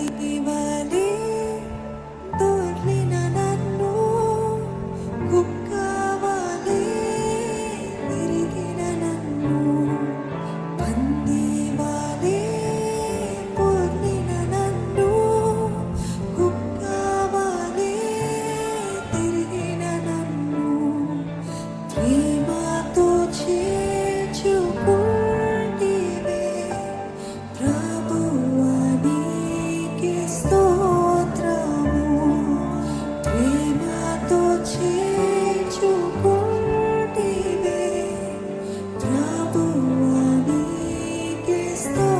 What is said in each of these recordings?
sleepy, but. నీకే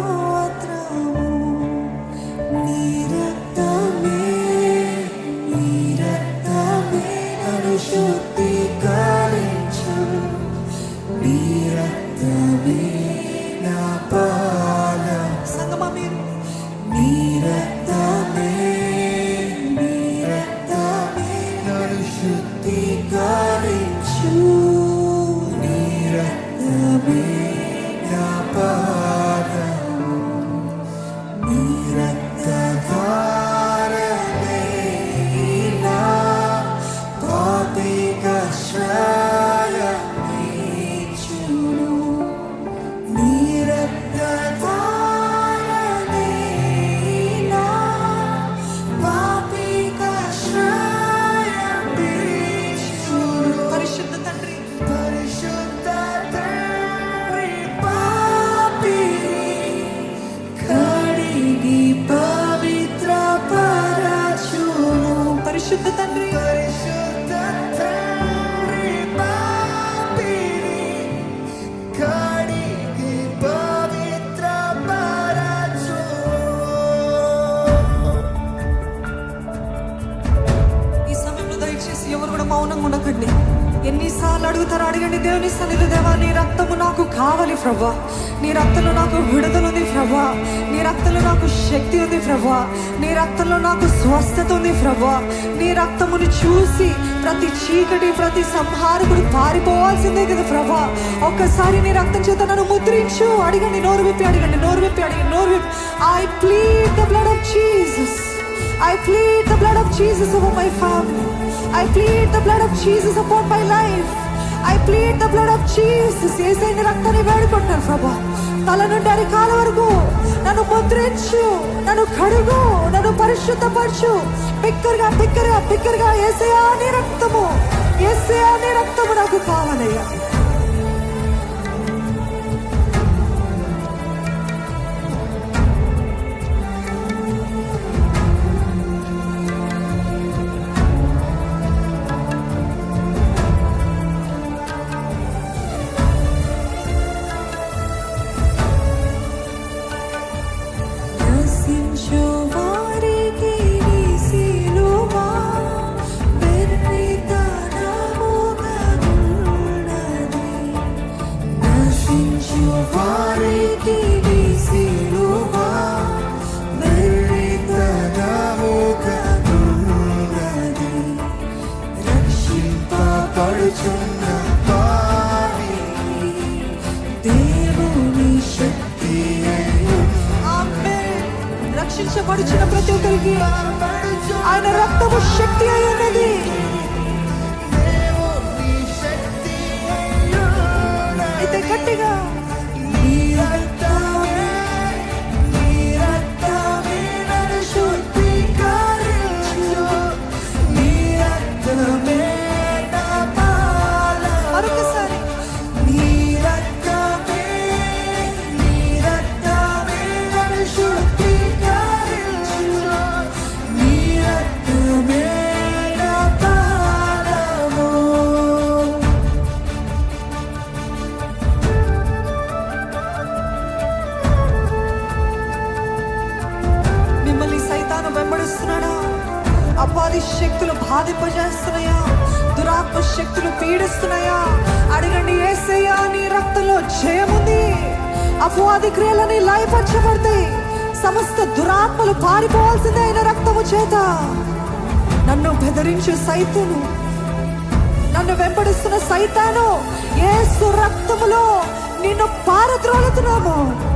కూడా మౌనంగా ఉండకండి. ఎన్నిసార్లు అడుగుతారో అడగండి. దేవుని సన్నిధి దేవా నీ రక్తము నాకు కావాలి ప్రభా. నీ రక్తంలో నాకు విడుదల ఉంది ప్రభా. నీ రక్తంలో నాకు శక్తి ఉంది ప్రభా. నీ రక్తంలో నాకు స్వస్థత ఉంది ప్రభా. నీ రక్తమును చూసి ప్రతి చీకటి ప్రతి సంహారకుడు పారిపోవాల్సిందే కదా ప్రభా. ఒక్కసారి నీ రక్తం చేత నన్ను ముద్రించు. అడగండి నోరు విప్పి అడగండి నోరు విప్పి అడగండి నోరు విప్పి. I plead the blood of Jesus I plead the blood of Jesus over my family I plead the blood of Jesus upon my life. I plead the blood of Jesus. ఏసైన రక్తాన్ని వేడుకుంటాను ప్రభా తల నుండి అరికాల వరకు నన్ను ముద్రించు నన్ను కడుగు నన్ను పరిశుద్ధపరచు బిక్కరగా బిక్కరగా బిక్కరగా ఏసయా అనే రక్తము ఏసయా అనే రక్తము నాకు కావాలయ్యా రక్షించబడుచున్న ప్రతి ఒక్కరికి. ఆయన రక్తము శక్తి అయి ఉన్నది అయితే గట్టిగా అపాది శక్తులు బాధింపజేస్తున్నాయా? దురాత్మ శక్తులు పీడిస్తున్నాయా? అడగండి ఏసయ్యా నీ రక్తంలో జయముంది అపవాది క్రియలని లయపరచబడతాయి సమస్త దురాత్మలు పారిపోవాల్సిందే అయిన రక్తము చేత. నన్ను బెదిరించు సైతును. నన్ను వెంబడిస్తున్న సైతాను. ఏసు రక్తములో నిన్ను పారద్రోలుతున్నాము.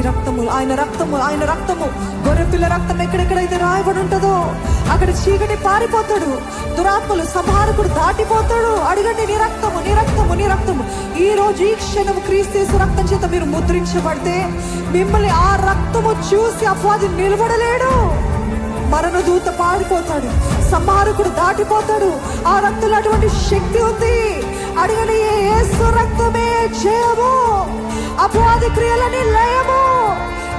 నీ రక్తము ఆయన రక్తము ఆయన రక్తము. గొర్రెపిల్ల రక్తం ఎక్కడెక్కడైతే రాయబడి ఉంటుందో అక్కడ చీకటి పారిపోతాడు. దురాత్మలు సంహారకుడు దాటిపోతాడు. అడగండి నీ రక్తము నీ రక్తము నీ రక్తము. ఈ రోజు ఈ క్షణం క్రీస్తేసు రక్తం చేత మీరు ముద్రించబడితే మిమ్మల్ని ఆ రక్తము చూసి అపవాది నిలబడలేడు. మరణ దూత పారిపోతాడు. సంహారకుడు దాటిపోతాడు. ఆ రక్తంలో అటువంటి శక్తి ఉంది. అడగని ఏ రక్తమే చేయము అపవాది క్రియలని లయము.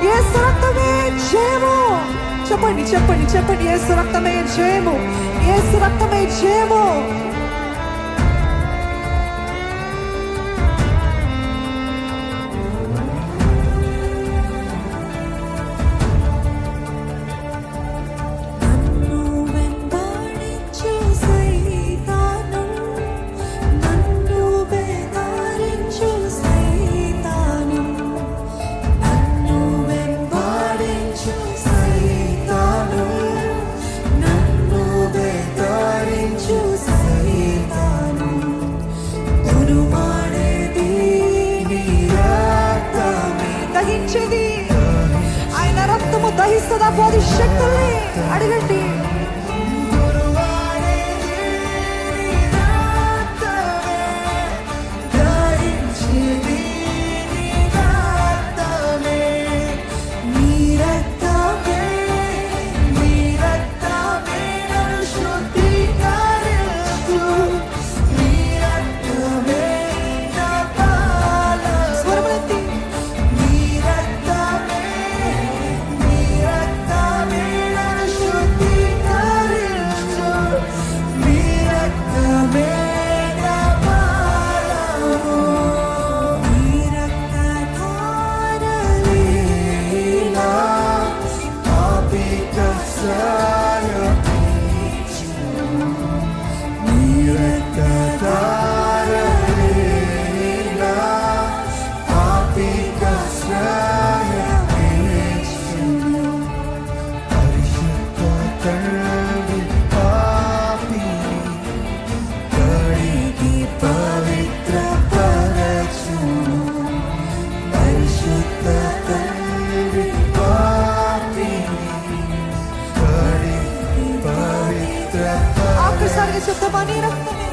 ఏ రక్తమే జయము చెప్పండి చెప్పండి చెప్పండి. ఏ రక్తమే జయము ఏ రక్తమే జయము దహిస్తుందా పోది శక్తుల్ని అడగండి. de esta manera.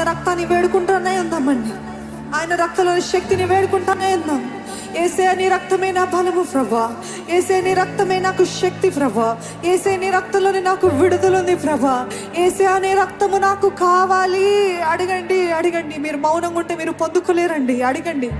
ఆయన రక్తాన్ని వేడుకుంటూనే ఉందామండి ఆయన రక్తంలోని శక్తిని వేడుకుంటూనే ఉందాం ఏసే నీ రక్తమే నా బలము ప్రభా. ఏసే నీ రక్తమే నాకు శక్తి ప్రభా. ఏసే నీ రక్తంలోని నాకు విడుదలుంది ప్రభా. ఏసే అనే రక్తము నాకు కావాలి. అడగండి అడగండి. మీరు మౌనంగా ఉంటే మీరు పొందుకోలేరండి. అడగండి.